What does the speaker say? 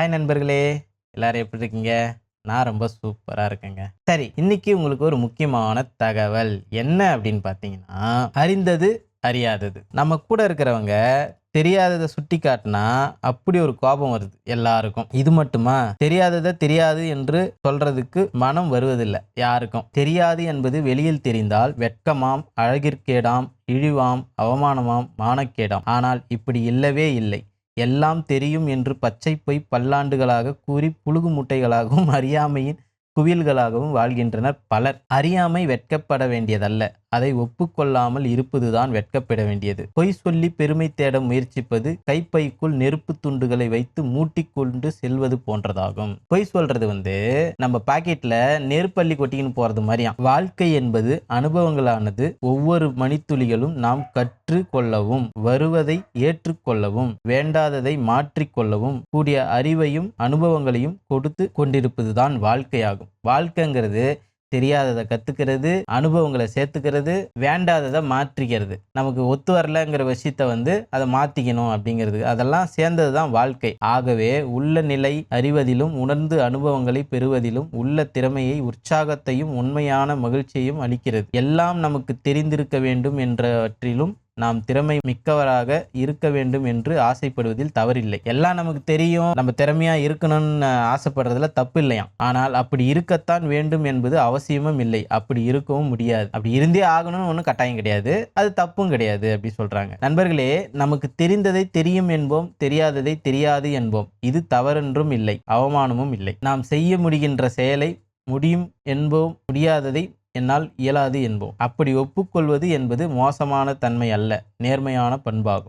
Hi நண்பர்களே. எல்லாரும் எப்படி இருக்கீங்க? நான் ரொம்ப சூப்பராக இருக்கேங்க. சரி இன்னைக்கு உங்களுக்கு ஒரு முக்கியமான தகவல். என்ன அப்படின்னு பார்த்தீங்கன்னா அறிந்தது அறியாதது. நம்ம கூட இருக்கிறவங்க தெரியாததை சுட்டி காட்டினா அப்படி ஒரு கோபம் வருது எல்லாருக்கும். இது மட்டுமா? தெரியாததை தெரியாது என்று சொல்றதுக்கு மனம் வருவதில்லை யாருக்கும். தெரியாது என்பது வெளியில் தெரிந்தால் வெட்கமாம் அழகிற்கேடாம் இழிவாம் அவமானமாம் மானக்கேடாம். ஆனால் இப்படி இல்லவே இல்லை. எல்லாம் தெரியும் என்று பச்சை பொய் பல்லாண்டுகளாக கூறி புழுகு முட்டைகளாகவும் அறியாமையின் குவியல்களாகவும் வாழ்கின்றனர் பலர். அறியாமை வெட்கப்பட வேண்டியதல்ல. அதை ஒப்புக்கொள்ளாமல் இருப்பதுதான் வெட்கப்பட வேண்டியது. பொய் சொல்லி பெருமை தேட முயற்சிப்பது கைப்பைக்குள் நெருப்பு துண்டுகளை வைத்து மூட்டிக்கொண்டு செல்வது போன்றதாகும். பொய் சொல்றது வந்து நம்ம பாக்கெட்ல நெருப்பள்ளி கொட்டின்னு போறது மாதிரியாம் வாழ்க்கை என்பது அனுபவங்களானது ஒவ்வொரு மணித்துளிகளும் நாம் கற்று கொள்ளவும் வருவதை ஏற்றுக்கொள்ளவும் வேண்டாததை மாற்றிக்கொள்ளவும் கூடிய அறிவையும் அனுபவங்களையும் கொடுத்து கொண்டிருப்பதுதான் வாழ்க்கையாகும். வாழ்க்கைங்கிறது தெரியாததை கத்துக்கிறது அனுபவங்களை சேர்த்துக்கிறது வேண்டாததை மாற்றிக்கிறது. நமக்கு ஒத்து வரலங்கிற விஷயத்த வந்து அதை மாத்திக்கணும் அப்படிங்கிறது. அதெல்லாம் சேர்ந்தது தான் வாழ்க்கை. ஆகவே உள்ள நிலை அறிவதிலும் உணர்ந்து அனுபவங்களை பெறுவதிலும் உள்ள திறமையை உற்சாகத்தையும் உண்மையான மகிழ்ச்சியையும் அளிக்கிறது. எல்லாம் நமக்கு தெரிந்திருக்க வேண்டும் என்றவற்றிலும் நாம் திறமை மிக்கவராக இருக்க வேண்டும் என்று ஆசைப்படுவதில் தவறில்லை. எல்லாம் நமக்கு தெரியும். நம்ம திறமையா இருக்கணும்னு ஆசைப்படுறதுல தப்பு இல்லையாம். ஆனால் அப்படி இருக்கத்தான் வேண்டும் என்பது அவசியமும் இல்லை. அப்படி இருக்கவும் முடியாது. அப்படி இருந்தே ஆகணும்னு ஒன்றும் கட்டாயம் கிடையாது. அது தப்பும் கிடையாது அப்படி சொல்றாங்க. நண்பர்களே நமக்கு தெரிந்ததை தெரியும் என்போம் தெரியாததை தெரியாது என்போம். இது தவறென்றும் இல்லை. அவமானமும் இல்லை. நாம் செய்ய முடிகின்ற செயலை முடியும் என்போம் முடியாததை என்னால் இயலாது என்போம். அப்படி ஒப்புக்கொள்வது என்பது மோசமான தன்மை அல்ல நேர்மையான பண்பாகும்.